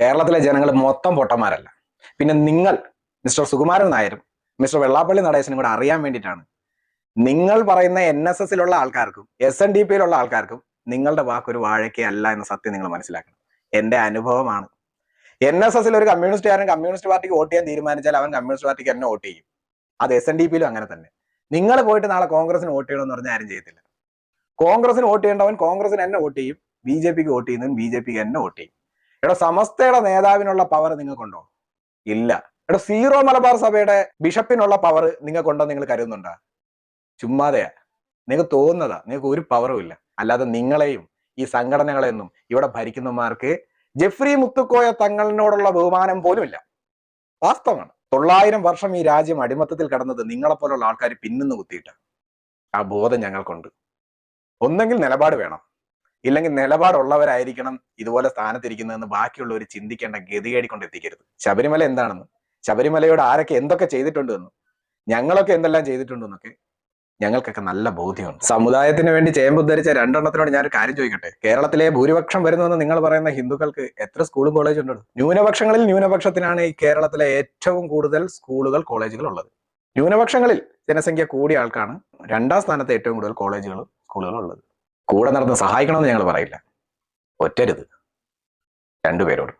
കേരളത്തിലെ ജനങ്ങൾ മൊത്തം പൊട്ടന്മാരല്ല. പിന്നെ നിങ്ങൾ മിസ്റ്റർ സുകുമാരൻ നായരും മിസ്റ്റർ വെള്ളാപ്പള്ളി നടേശനും കൂടെ അറിയാൻ വേണ്ടിയിട്ടാണ് നിങ്ങൾ പറയുന്ന എൻ എസ് എസിലുള്ള ആൾക്കാർക്കും എസ് എൻ ഡി പിയിലുള്ള ആൾക്കാർക്കും നിങ്ങളുടെ വാക്കൊരു വാഴയ്ക്ക് അല്ല എന്ന സത്യം നിങ്ങൾ മനസ്സിലാക്കണം. എന്റെ അനുഭവമാണ്. എൻ എസ് എസിൽ ഒരു കമ്മ്യൂണിസ്റ്റുകാരൻ കമ്മ്യൂണിസ്റ്റ് പാർട്ടിക്ക് വോട്ട് ചെയ്യാൻ തീരുമാനിച്ചാൽ അവൻ കമ്മ്യൂണിസ്റ്റ് പാർട്ടിക്ക് എന്നെ വോട്ട് ചെയ്യും. അത് എസ് എൻ ഡി പിയിലും അങ്ങനെ തന്നെ. നിങ്ങൾ പോയിട്ട് നാളെ കോൺഗ്രസിന് വോട്ട് ചെയ്യണമെന്ന് പറഞ്ഞാൽ ആരും ചെയ്യത്തില്ല. കോൺഗ്രസിന് വോട്ട് ചെയ്യേണ്ടവൻ കോൺഗ്രസിന് എന്നെ വോട്ട് ചെയ്യും ബി ജെ പിക്ക് വോട്ട് ചെയ്യുന്നവൻ ബി ജെ പിക്ക് എന്നെ വോട്ട് ചെയ്യും. എടോ സമസ്തയുടെ നേതാവിനുള്ള പവർ നിങ്ങൾക്കുണ്ടോ? ഇല്ല. എടോ സീറോ മലബാർ സഭയുടെ ബിഷപ്പിനുള്ള പവർ നിങ്ങൾക്കുണ്ടോ നിങ്ങൾ കരുതുന്നുണ്ടോ? ചുമ്മാതെയാ. നിങ്ങൾക്ക് തോന്നുന്നതാ. നിങ്ങൾക്ക് ഒരു പവറും ഇല്ല. അല്ലാതെ നിങ്ങളെയും ഈ സംഘടനകളെയൊന്നും ഇവിടെ ഭരിക്കുന്നമാർക്ക് ജെഫ്രി മുത്തുക്കോയ തങ്ങളിനോടുള്ള ബഹുമാനം പോലുമില്ല വാസ്തവമാണ്. തൊള്ളായിരം വർഷം ഈ രാജ്യം അടിമത്തത്തിൽ കടന്നത് നിങ്ങളെപ്പോലുള്ള ആൾക്കാർ പിന്നിന്ന് കുത്തിയിട്ട്. ആ ബോധം ഞങ്ങൾക്കുണ്ട്. ഒന്നെങ്കിൽ നിലപാട് വേണം. ഇല്ലെങ്കിൽ നിലപാടുള്ളവരായിരിക്കണം ഇതുപോലെ സ്ഥാനത്തിരിക്കുന്നതെന്ന് ബാക്കിയുള്ളവർ ചിന്തിക്കേണ്ട ഗതികേടിക്കൊണ്ട് എത്തിക്കരുത് ശബരിമല എന്താണെന്ന് ശബരിമലയോട് ആരൊക്കെ എന്തൊക്കെ ചെയ്തിട്ടുണ്ടെന്നും ഞങ്ങളൊക്കെ എന്തെല്ലാം ചെയ്തിട്ടുണ്ടെന്നൊക്കെ ഞങ്ങൾക്കൊക്കെ നല്ല ബോധ്യമുണ്ട്. സമുദായത്തിന് വേണ്ടി ചേമ്പുദ്ധരിച്ച രണ്ടെണ്ണത്തിനോട് ഞാനൊരു കാര്യം ചോദിക്കട്ടെ? കേരളത്തിലെ ഭൂരിപക്ഷം വരുന്നുവെന്ന് നിങ്ങൾ പറയുന്ന ഹിന്ദുക്കൾക്ക് എത്ര സ്കൂളും കോളേജും ഉണ്ട്? ന്യൂനപക്ഷങ്ങളിൽ ന്യൂനപക്ഷത്തിനാണ് ഈ കേരളത്തിലെ ഏറ്റവും കൂടുതൽ സ്കൂളുകൾ കോളേജുകൾ ഉള്ളത്. ന്യൂനപക്ഷങ്ങളിൽ ജനസംഖ്യ കൂടിയ ആൾക്കാണ് രണ്ടാം സ്ഥാനത്ത് ഏറ്റവും കൂടുതൽ കോളേജുകളും സ്കൂളുകളും ഉള്ളത്. കൂടെ നടന്ന് സഹായിക്കണമെന്ന് ഞങ്ങൾ പറയില്ല. ഒറ്റരുത്. രണ്ടുപേരോട്.